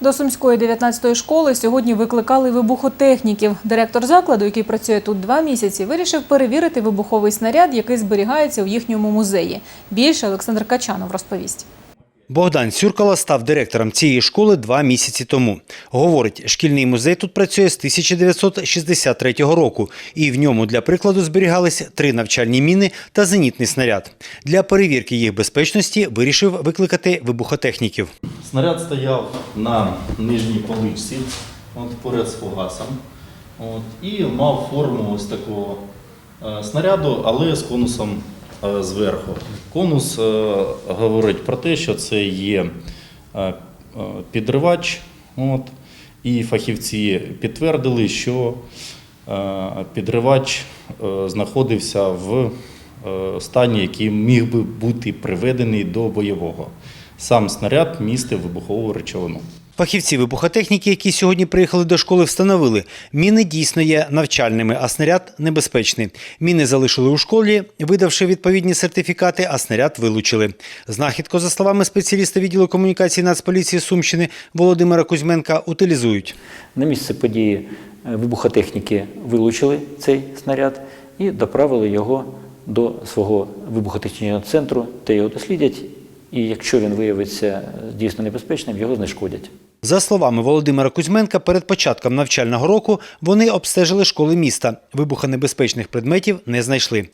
До Сумської 19-ї школи сьогодні викликали вибухотехніків. Директор закладу, який працює тут два місяці, вирішив перевірити вибуховий снаряд, який зберігається у їхньому музеї. Більше Олександр Качанов розповість. Богдан Сюркала став директором цієї школи два місяці тому. Говорить, шкільний музей тут працює з 1963 року, і в ньому для прикладу зберігались три навчальні міни та зенітний снаряд. Для перевірки їх безпечності вирішив викликати вибухотехніків. Снаряд стояв на нижній поличці, от поряд з фугасом. От, і мав форму ось такого е, снаряду, але з конусом зверху. Конус е, говорить про те, що це є е, е, підривач. От, і фахівці підтвердили, що е, підривач е, знаходився в е, стані, який міг би бути приведений до бойового. Сам снаряд містив вибухову речовину. Фахівці вибухотехніки, які сьогодні приїхали до школи, встановили, міни дійсно є навчальними, а снаряд небезпечний. Міни залишили у школі, видавши відповідні сертифікати, а снаряд вилучили. Знахідку, за словами спеціаліста відділу комунікації Нацполіції Сумщини Володимира Кузьменка, утилізують. На місце події е, вибухотехніки вилучили цей снаряд і доправили його до свого вибухотехнічного центру, де його дослідять. І якщо він виявиться е, дійсно небезпечним, його знешкодять. За словами Володимира Кузьменка, перед початком навчального року вони обстежили школи міста. Вибухонебезпечних предметів не знайшли.